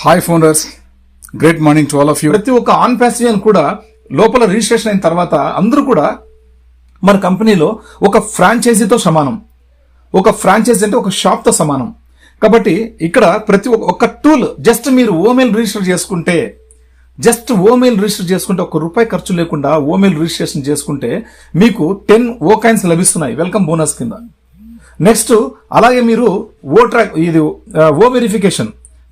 Hi founders great morning to all of you ప్రతి ఒక్క on passenger కూడా లోపల రిజిస్ట్రేషన్ అయిన తర్వాత అందరూ కూడా మన కంపెనీలో ఒక ఫ్రాంచైజీతో సమానం. ఒక ఫ్రాంచైజీ అంటే ఒక షాప్తో సమానం. కాబట్టి ఇక్కడ ప్రతి ఒక్క- టూల్ జస్ట్ మీరు ఓమెయిల్ రిజిస్టర్ చేసుకుంటే జస్ట్ ఓమెయిల్ రిజిస్టర్ చేసుకుంటే ఒక రూపాయి ఖర్చు లేకుండా ఓమెయిల్ రిజిస్ట్రేషన్ చేసుకుంటే మీకు టెన్ ఓ కాయిన్స్ లభిస్తున్నాయి. వెల్కమ్ బోనస్ కింద. నెక్స్ట్ అలాగే మీరు ఓ ట్రాక్ ఇది ఓ వెరిఫికేషన్.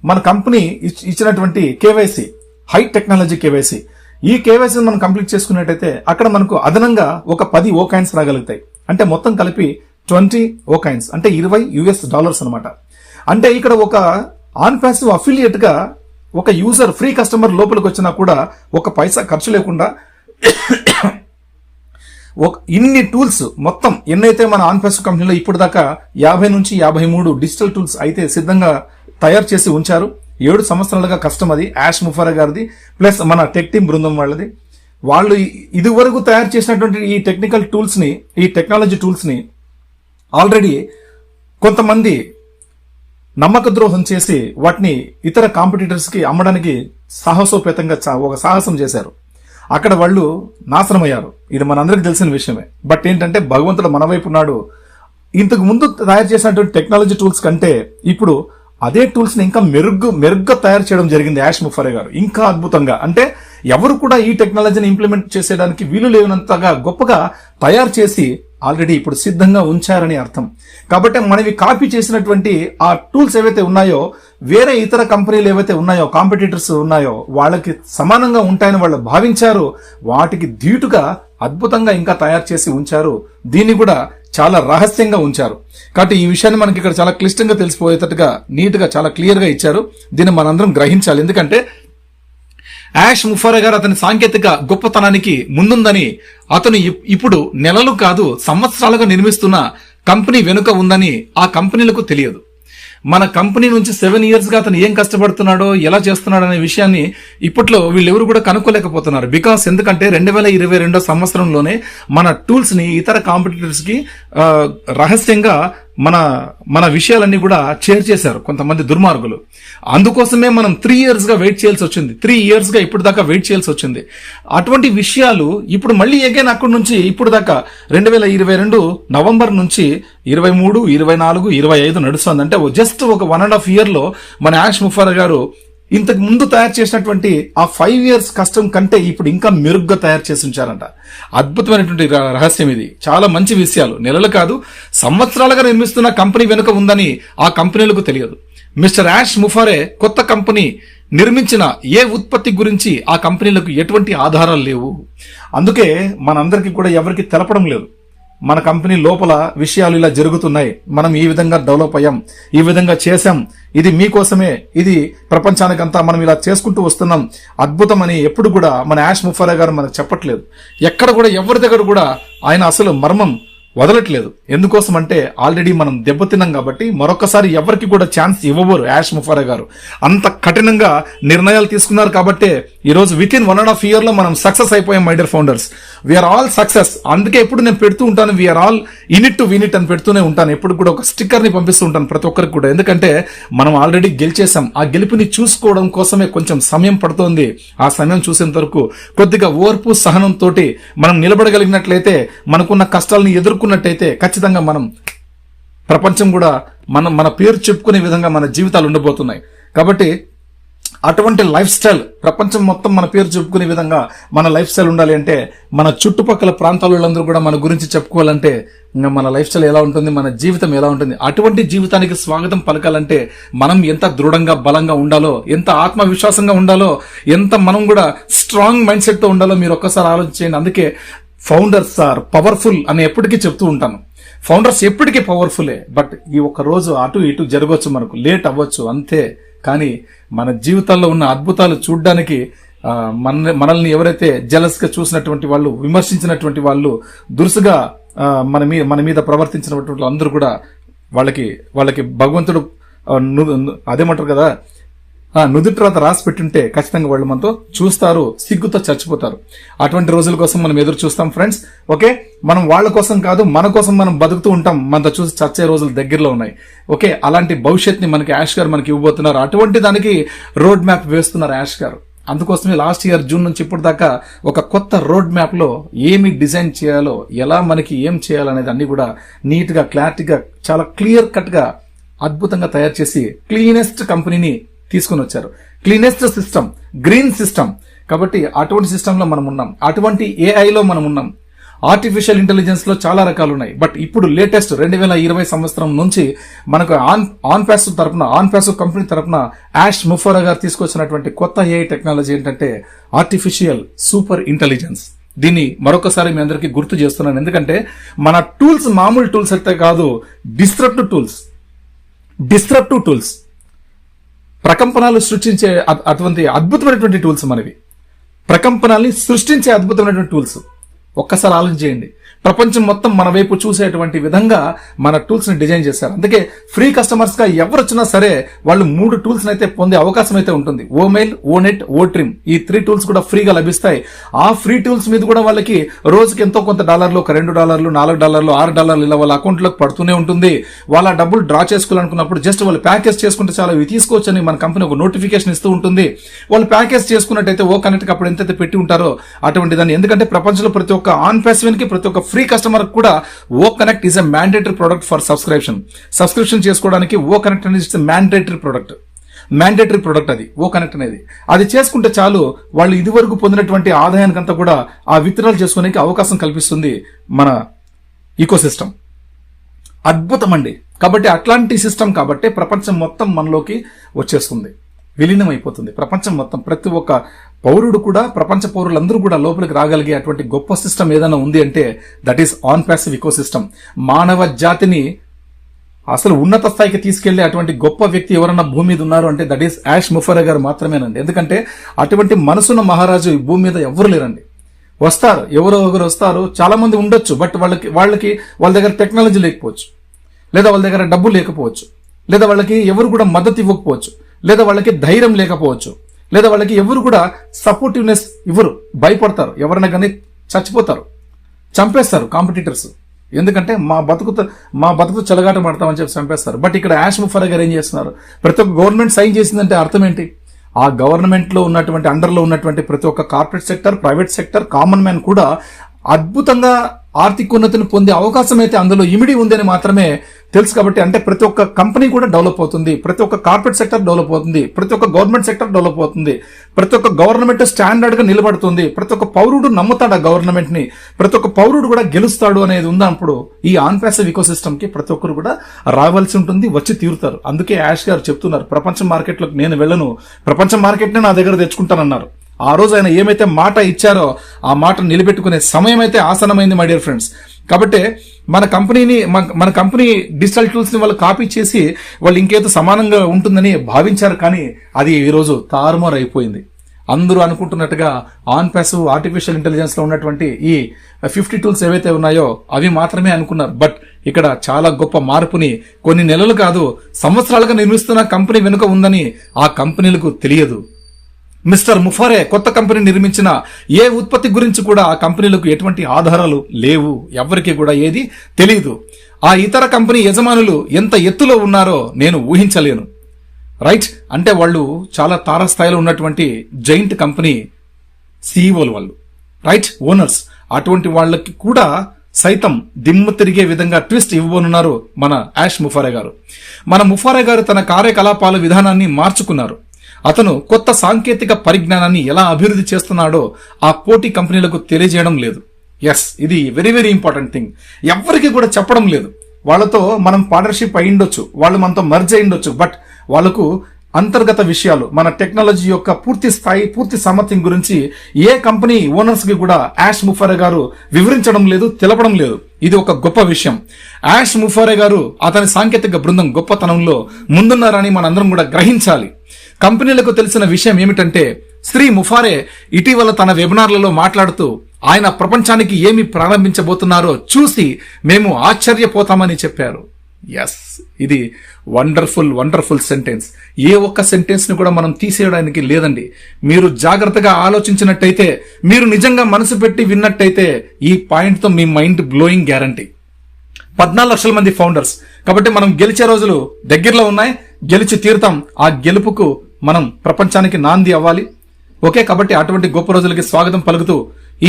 మన కంపెనీ ఇచ్- ఇచ్చినటువంటి కేవైసీ హై టెక్నాలజీ కేవైసీ. ఈ కేవైసీ మనం కంప్లీట్ చేసుకున్నట్టయితే అక్కడ మనకు అదనంగా ఒక పది ఓకాయిన్స్ రాగలుగుతాయి. అంటే మొత్తం కలిపి ట్వంటీ ఓ కాయిన్స్ అంటే ఇరవై యుఎస్ డాలర్స్ అనమాట అంటే ఇక్కడ ఒక ఆన్ ప్యాసివ్ అఫిలియేట్గా ఒక యూజర్ ఫ్రీ కస్టమర్ లోపలికి వచ్చినా కూడా ఒక పైసా ఖర్చు లేకుండా ఒక ఇన్ని టూల్స్ మొత్తం ఎన్నైతే మన ఆన్ఫెస్ కంపెనీలో ఇప్పుడు దాకా యాభై నుంచి యాభై మూడు డిజిటల్ టూల్స్ అయితే సిద్ధంగా తయారు చేసి ఉంచారు. ఏడు సంవత్సరాలుగా కష్టం అది. యాష్ ముఫారా గారిది ప్లస్ మన టెక్ టీమ్ బృందం వాళ్ళది. వాళ్ళు ఇది ఇదివరకు తయారు చేసినటువంటి ఈ టెక్నికల్ టూల్స్ని ఈ టెక్నాలజీ టూల్స్ని ఆల్రెడీ కొంతమంది నమ్మక ద్రోహం చేసి వాటిని ఇతర కాంపిటీటర్స్కి అమ్మడానికి సాహసోపేతంగా చా- ఒక సాహసం చేశారు. అక్కడ వాళ్ళు నాశనమయ్యారు. ఇది మనందరికి తెలిసిన విషయమే. బట్ ఏంటంటే భగవంతుడు మన వైపు ఉన్నాడు. ఇంతకు ముందు తయారు చేసినటువంటి టెక్నాలజీ టూల్స్ కంటే ఇప్పుడు అదే టూల్స్ని ఇంకా మెరుగ్గు మెరుగ్గా తయారు చేయడం జరిగింది యాష్ ముఫరే గారు. ఇంకా అద్భుతంగా. అంటే ఎవరు కూడా ఈ టెక్నాలజీని ఇంప్లిమెంట్ చేసేయడానికి వీలు లేనంతగా గొప్పగా తయారు చేసి ఆల్రెడీ ఇప్పుడు సిద్ధంగా ఉంచారని అర్థం. కాబట్టి మనవి కాపీ చేసినటువంటి ఆ టూల్స్ ఏవైతే ఉన్నాయో వేరే ఇతర కంపెనీలు ఏవైతే ఉన్నాయో కాంపిటీటర్స్ ఉన్నాయో వాళ్ళకి సమానంగా ఉంటాయని వాళ్ళు భావించారు. వాటికి ధీటుగా అద్భుతంగా ఇంకా తయారు చేసి ఉంచారు. దీన్ని కూడా చాలా రహస్యంగా ఉంచారు. కాబట్టి ఈ విషయాన్ని మనకి ఇక్కడ చాలా క్లిష్టంగా తెలిసిపోయేటట్టుగా నీట్గా చాలా క్లియర్గా ఇచ్చారు. దీన్ని మనందరం గ్రహించాలి. ఎందుకంటే యాష్ ముఫారా గారు అతని సాంకేతిక గొప్పతనానికి ముందుందని అతను ఇప్- ఇప్పుడు నెలలు కాదు సంవత్సరాలుగా నిర్మిస్తున్న కంపెనీ వెనుక ఉందని ఆ కంపెనీలకు తెలియదు. మన కంపెనీ నుంచి సెవెన్ ఇయర్స్గా అతను ఏం కష్టపడుతున్నాడో ఎలా చేస్తున్నాడు అనే విషయాన్ని ఇప్పట్లో వీళ్ళెవరు కూడా కనుక్కోలేకపోతున్నారు. బికాస్ ఎందుకంటే రెండు వేల ఇరవై రెండో సంవత్సరంలోనే మన టూల్స్ని ఇతర కాంపిటీటర్స్కి రహస్యంగా మన మన విషయాలన్నీ కూడా షేర్ చేశారు కొంతమంది దుర్మార్గులు. అందుకోసమే మనం త్రీ ఇయర్స్గా వెయిట్ చేయాల్సి వచ్చింది. త్రీ ఇయర్స్గా ఇప్పుడు దాకా వెయిట్ చేయాల్సి వచ్చింది. అటువంటి విషయాలు ఇప్పుడు మళ్ళీ ఎగైన్ అక్కడి నుంచి ఇప్పుడు దాకా రెండు వేల ఇరవై రెండు నవంబర్ నుంచి ఇరవై మూడు ఇరవై నాలుగు ఇరవై ఐదు నడుస్తుంది అంటే జస్ట్ ఒక వన్ అండ్ హాఫ్ ఇయర్లో మన యాష్ ముఫారా గారు ఇంతకు ముందు తయారు చేసినటువంటి ఆ ఫైవ్ ఇయర్స్ కష్టం కంటే ఇప్పుడు ఇంకా మెరుగ్గా తయారు చేసి ఉంచారంట. అద్భుతమైనటువంటి రహస్యం ఇది. చాలా మంచి విషయాలు. నెలలు కాదు సంవత్సరాలుగా నిర్మిస్తున్న కంపెనీ వెనుక ఉందని ఆ కంపెనీలకు తెలియదు. మిస్టర్ యాష్ ముఫారే కొత్త కంపెనీ నిర్మించిన ఏ ఉత్పత్తి గురించి ఆ కంపెనీలకు ఎటువంటి ఆధారాలు లేవు. అందుకే మనందరికీ కూడా ఎవరికి తెలపడం లేదు. మన కంపెనీ లోపల విషయాలు ఇలా జరుగుతున్నాయి. మనం ఈ విధంగా డెవలప్ అయ్యాం. ఈ విధంగా చేశాం. ఇది మీకోసమే. ఇది ప్రపంచానికంతా మనం ఇలా చేసుకుంటూ వస్తున్నాం. అద్భుతమని ఎప్పుడు కూడా మన యాష్ ముఫారా గారు మనకు చెప్పట్లేదు. ఎక్కడ కూడా ఎవరి దగ్గర కూడా ఆయన అసలు మర్మం వదలట్లేదు. ఎందుకోసం అంటే ఆల్రెడీ మనం దెబ్బతిన్నాం కాబట్టి మరొకసారి ఎవరికి కూడా ఛాన్స్ ఇవ్వబోరు యాష్ ముఫారా గారు. అంత కఠినంగా నిర్ణయాలు తీసుకున్నారు కాబట్టే ఈరోజు with in one and half ఇయర్లో మనం సక్సెస్ అయిపోయాం my dear founders we are all success అందుకే ఎప్పుడు నేను పెడుతూ ఉంటాను we are all in it to win it అని పెడుతూనే ఉంటాను. ఎప్పుడు కూడా ఒక స్టిక్కర్ని పంపిస్తూ ఉంటాను ప్రతి ఒక్కరికి కూడా. ఎందుకంటే మనం ఆల్రెడీ గెలిచేసాం ఆ గెలుపుని చూసుకోవడం కోసమే కొంచెం సమయం పడుతోంది. ఆ సమయం చూసేంత వరకు కొద్దిగా ఓర్పు సహనంతో మనం నిలబడగలిగినట్లయితే మనకున్న కష్టాలను ఎదుర్కొన్నట్టయితే ఖచ్చితంగా మనం ప్రపంచం కూడా మనం మన పేరు చెప్పుకునే విధంగా మన జీవితాలు ఉండబోతున్నాయి. కాబట్టి అటువంటి లైఫ్ స్టైల్ ప్రపంచం మొత్తం మన పేరు చెప్పుకునే విధంగా మన లైఫ్ స్టైల్ ఉండాలి అంటే మన చుట్టుపక్కల ప్రాంతాల వాళ్ళందరూ కూడా మన గురించి చెప్పుకోవాలంటే ఇంకా మన లైఫ్ స్టైల్ ఎలా ఉంటుంది మన జీవితం ఎలా ఉంటుంది అటువంటి జీవితానికి స్వాగతం పలకాలంటే మనం ఎంత దృఢంగా బలంగా ఉండాలో ఎంత ఆత్మవిశ్వాసంగా ఉండాలో ఎంత మనం కూడా స్ట్రాంగ్ మైండ్ సెట్తో ఉండాలో మీరు ఒక్కసారి ఆలోచించండి. అందుకే ఫౌండర్స్ ఆర్ పవర్ఫుల్ అని ఎప్పటికీ చెప్తూ ఉంటాను. ఫౌండర్స్ ఎప్పటికీ పవర్ఫులే బట్ ఈ ఒక్క రోజు అటు ఇటు జరగవచ్చు మనకు లేట్ అవ్వచ్చు అంతే. కానీ మన జీవితాల్లో ఉన్న అద్భుతాలు చూడడానికి మన మనల్ని ఎవరైతే జలస్గా చూసినటువంటి వాళ్ళు విమర్శించినటువంటి వాళ్ళు దురుసుగా మన మీద మన మీద ప్రవర్తించినటువంటి అందరూ కూడా వాళ్ళకి వాళ్ళకి భగవంతుడు అదేమంటారు కదా ఆ నుదుటి రాత రాసి పెట్టుంటే ఖచ్చితంగా వాళ్ళు మనతో చూస్తారు సిగ్గుతో చచ్చిపోతారు. అటువంటి రోజుల కోసం మనం ఎదురు చూస్తాం ఫ్రెండ్స్. ఓకే? మనం వాళ్ళ కోసం కాదు మన కోసం మనం బతుకుతూ ఉంటాం. మనతో చూసి చచ్చే రోజులు దగ్గరలో ఉన్నాయి. ఓకే? అలాంటి భవిష్యత్ని మనకి యాష్ గారు మనకి ఇవ్వబోతున్నారు. అటువంటి దానికి రోడ్ మ్యాప్ వేస్తున్నారు యాష్ గారు. అందుకోసమే లాస్ట్ ఇయర్ జూన్ నుంచి ఇప్పుడు దాకా ఒక కొత్త రోడ్ మ్యాప్లో ఏమి డిజైన్ చేయాలో ఎలా మనకి ఏం చేయాలనేది అన్ని కూడా నీట్గా క్లారిటీగా చాలా క్లియర్ కట్గా అద్భుతంగా తయారు చేసి క్లీనెస్ట్ కంపెనీని తీసుకుని వచ్చారు. క్లీనెస్ట్ సిస్టమ్ గ్రీన్ సిస్టమ్ కాబట్టి అటువంటి సిస్టమ్లో మనం ఉన్నాం అటువంటి ఏఐలో మనం ఉన్నాం ఆర్టిఫిషియల్ ఇంటెలిజెన్స్లో చాలా రకాలు ఉన్నాయి బట్ ఇప్పుడు లేటెస్ట్ రెండు వేల ఇరవై సంవత్సరం నుంచి మనకు ఆన్ ఆన్ ప్యాస్ తరపున ఆన్ ప్యాస్ కంపెనీ తరపున యాష్ ముఫోరా గారు తీసుకొచ్చినటువంటి కొత్త ఏఐ టెక్నాలజీ ఏంటంటే ఆర్టిఫిషియల్ సూపర్ ఇంటెలిజెన్స్ దీన్ని మరొకసారి మీ అందరికీ గుర్తు చేస్తున్నాను. ఎందుకంటే మన టూల్స్ మామూలు టూల్స్ అయితే కాదు డిస్ట్రప్టివ్ టూల్స్ డిస్ట్రప్టివ్ టూల్స్ ప్రకంపనాలు సృష్టించే అటువంటి అద్భుతమైనటువంటి టూల్స్ మనవి. ప్రకంపనాల్ని సృష్టించే అద్భుతమైనటువంటి టూల్స్. ఒక్కసారి ఆలోచించేయండి. ప్రపంచం మొత్తం మన వైపు చూసేటువంటి విధంగా మన టూల్స్ని డిజైన్ చేశారు. అందుకే ఫ్రీ కస్టమర్స్గా ఎవరు వచ్చినా సరే వాళ్ళు మూడు టూల్స్ అయితే పొందే అవకాశం అయితే ఉంటుంది. O mail O net O trim ఈ త్రీ టూల్స్ కూడా ఫ్రీగా లభిస్తాయి. ఆ ఫ్రీ టూల్స్ మీద కూడా వాళ్ళకి రోజుకి ఎంతో కొంత డాలర్లు ఒక రెండు డాలర్లు నాలుగు డాలర్లు ఆరు డాలర్లు ఇలా వాళ్ళ అకౌంట్లోకి పడుతూనే ఉంటుంది. వాళ్ళ డబ్బులు డ్రా చేసుకోవాలనుకున్నప్పుడు జస్ట్ వాళ్ళు ప్యాకేజ్ చేసుకుంటే చాలా ఇవి తీసుకోవచ్చని మన కంపెనీ ఒక నోటిఫికేషన్ ఇస్తూ ఉంటుంది. వాళ్ళు ప్యాకేజ్ చేసుకున్నట్టయితే ఓ కనెక్ట్ అప్పుడు ఎంతైతే పెట్టి ఉంటారో అటువంటి దాన్ని ఎందుకంటే ప్రపంచంలో ప్రతి ఒక్క ఆన్ ప్యాసివెన్కి ప్రతి ఒక్క ఫ్రీ కస్టమర్ కూడా O connect is a mandatory product for subscription. Subscription చేసుకోవడానికి ఓ కనెక్ట్ అనేది it's mandatory product. Mandatory product అది ఓ కనెక్ట్ అనేది. అది చేసుకుంటే చాలు వాళ్ళు ఇదివరకు పొందినటువంటి ఆదాయానికంతా కూడా ఆ విత్తనాలు చేసుకోవడానికి అవకాశం కల్పిస్తుంది మన ఈకో సిస్టమ్ అద్భుతం అండి. కాబట్టి అట్లాంటి సిస్టమ్ కాబట్టి ప్రపంచం మొత్తం మనలోకి వచ్చేస్తుంది. విలీనం అయిపోతుంది ప్రపంచం మొత్తం ప్రతి ఒక్క పౌరుడు కూడా ప్రపంచ పౌరులందరూ కూడా లోపలికి రాగలిగే అటువంటి గొప్ప సిస్టమ్ ఏదైనా ఉంది అంటే that is on passive eco system మానవ జాతిని అసలు ఉన్నత స్థాయికి తీసుకెళ్ళే అటువంటి గొప్ప వ్యక్తి ఎవరన్నా భూమి మీద ఉన్నారు అంటే దట్ ఈస్ యాష్ ముఫరా గారు మాత్రమేనండి. ఎందుకంటే అటువంటి మనసున్న మహారాజు ఈ భూమి మీద ఎవరు లేరండి. వస్తారు ఎవరో ఒకరు వస్తారు చాలా మంది ఉండొచ్చు బట్ వాళ్ళకి వాళ్ళకి వాళ్ళ దగ్గర టెక్నాలజీ లేకపోవచ్చు. లేదా వాళ్ళ దగ్గర డబ్బు లేకపోవచ్చు. లేదా వాళ్ళకి ఎవరు కూడా మద్దతు ఇవ్వకపోవచ్చు. లేదా వాళ్ళకి ధైర్యం లేకపోవచ్చు. లేదా వాళ్ళకి ఎవరు కూడా సపోర్టివ్నెస్ ఇవ్వరు భయపడతారు. ఎవరైనా కానీ చచ్చిపోతారు. చంపేస్తారు కాంపిటీటర్స్ ఎందుకంటే మా బతుకుతో మా బతుకు చెలగాట పడతామని చెప్పి చంపేస్తారు. బట్ ఇక్కడ యాష్ ముఫరా గారు ఏం చేస్తున్నారు? ప్రతి ఒక్క గవర్నమెంట్ సైన్ చేసిందంటే అర్థం ఏంటి? ఆ గవర్నమెంట్లో ఉన్నటువంటి అండర్లో ఉన్నటువంటి ప్రతి ఒక్క corporate sector private sector common man కూడా అద్భుతంగా ఆర్థిక ఉన్నతిని పొందే అవకాశం అయితే అందులో ఇమిడి ఉందని మాత్రమే తెలుసు కాబట్టి అంటే ప్రతి ఒక్క కంపెనీ కూడా డెవలప్ అవుతుంది. ప్రతి ఒక్క కార్పొరేట్ సెక్టర్ డెవలప్ అవుతుంది. ప్రతి ఒక్క గవర్నమెంట్ సెక్టర్ డెవలప్ అవుతుంది. ప్రతి ఒక్క గవర్నమెంట్ స్టాండర్డ్గా నిలబడుతుంది. ప్రతి ఒక్క పౌరుడు నమ్ముతాడు ఆ గవర్నమెంట్ని ప్రతి ఒక్క పౌరుడు కూడా గెలుస్తాడు అనేది ఉందన్నప్పుడు ఈ ఆన్ ప్యాసివ్ ఇకో సిస్టమ్కి ప్రతి ఒక్కరు కూడా రావాల్సి ఉంటుంది వచ్చి తీరుతారు. అందుకే యాష్ గారు చెప్తున్నారు ప్రపంచ మార్కెట్లోకి నేను వెళ్ళను ప్రపంచ మార్కెట్ నే నా దగ్గర తెచ్చుకుంటానన్నారు. ఆ రోజు ఆయన ఏమైతే మాట ఇచ్చారో ఆ మాట నిలబెట్టుకునే సమయం అయితే ఆసనమైంది మై డియర్ ఫ్రెండ్స్ కాబట్టి మన కంపెనీని మన- కంపెనీ డిజిటల్ టూల్స్ని వాళ్ళు కాపీ చేసి వాళ్ళు ఇంకేదో సమానంగా ఉంటుందని భావించారు కానీ అది ఈరోజు తారుమారు అయిపోయింది అందరూ అనుకుంటున్నట్టుగా ఆన్ ప్యాసివ్ ఆర్టిఫిషియల్ ఇంటెలిజెన్స్లో ఉన్నటువంటి ఈ ఫిఫ్టీ టూల్స్ ఏవైతే ఉన్నాయో అవి మాత్రమే అనుకున్నారు. బట్ ఇక్కడ చాలా గొప్ప మార్పుని కొన్ని నెలలు కాదు సంవత్సరాలుగా నిర్మిస్తున్న కంపెనీ వెనుక ఉందని ఆ కంపెనీలకు తెలియదు. మిస్టర్ ముఫారే కొత్త కంపెనీ నిర్మించిన ఏ ఉత్పత్తి గురించి కూడా ఆ కంపెనీలకు ఎటువంటి ఆధారాలు లేవు. ఎవరికి కూడా ఏది తెలియదు ఆ ఇతర కంపెనీ యజమానులు ఎంత ఎత్తులో ఉన్నారో నేను ఊహించలేను. రైట్? అంటే వాళ్ళు చాలా తారస్థాయిలో ఉన్నటువంటి జైంట్ కంపెనీ సీఈఓలు వాళ్ళు. రైట్? ఓనర్స్. అటువంటి వాళ్ళకి కూడా సైతం దిమ్ము తిరిగే విధంగా ట్విస్ట్ ఇవ్వబోనున్నారు మన యాష్ ముఫారే గారు. మన ముఫారే గారు తన కార్యకలాపాల విధానాన్ని మార్చుకున్నారు. అతను కొత్త సాంకేతిక పరిజ్ఞానాన్ని ఎలా అభివృద్ధి చేస్తున్నాడో ఆ పోటీ కంపెనీలకు తెలియజేయడం లేదు. ఎస్ ఇది వెరీ వెరీ ఇంపార్టెంట్ థింగ్ ఎవరికి కూడా చెప్పడం లేదు. వాళ్ళతో మనం పార్ట్నర్షిప్ అయి వాళ్ళు మనతో మర్జ్ అయి బట్ వాళ్ళకు అంతర్గత విషయాలు మన టెక్నాలజీ యొక్క పూర్తి స్థాయి పూర్తి సామర్థ్యం గురించి ఏ కంపెనీ ఓనర్స్కి కూడా యాష్ ముఫారే గారు వివరించడం లేదు తెలపడం లేదు. ఇది ఒక గొప్ప విషయం. యాష్ ముఫారే గారు అతని సాంకేతిక బృందం గొప్పతనంలో ముందున్నారని మనందరం కూడా గ్రహించాలి. కంపెనీలకు తెలిసిన విషయం ఏమిటంటే శ్రీ ముఫారే ఇటీవల తన వెబినార్లలో మాట్లాడుతూ ఆయన ప్రపంచానికి ఏమి ప్రారంభించబోతున్నారో చూసి మేము ఆశ్చర్యపోతామని చెప్పారు. ఎస్ ఇది వండర్ఫుల్ వండర్ఫుల్ సెంటెన్స్. ఏ ఒక్క సెంటెన్స్ని కూడా మనం తీసేయడానికి లేదండి. మీరు జాగ్రత్తగా ఆలోచించినట్టయితే మీరు నిజంగా మనసు పెట్టి విన్నట్టయితే ఈ పాయింట్తో మీ మైండ్ బ్లోయింగ్ గ్యారంటీ. పద్నాలుగు లక్షల మంది ఫౌండర్స్. కాబట్టి మనం గెలిచే రోజులు దగ్గరలో ఉన్నాయి. గెలిచి తీరుతాం. ఆ గెలుపుకు మనం ప్రపంచానికి నాంది అవ్వాలి. ఓకే కాబట్టి అటువంటి గొప్ప రోజులకి స్వాగతం పలుకుతూ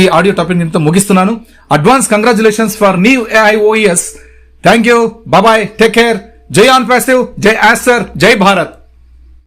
ఈ ఆడియో టాపిక్ ఇంత ముగిస్తున్నాను. Advance congratulations for new AIOS thank you బాబాయ్ టేక్ కేర్ జై ఆన్ ప్యాసివ్ జై ఆస్టర్ జై భారత్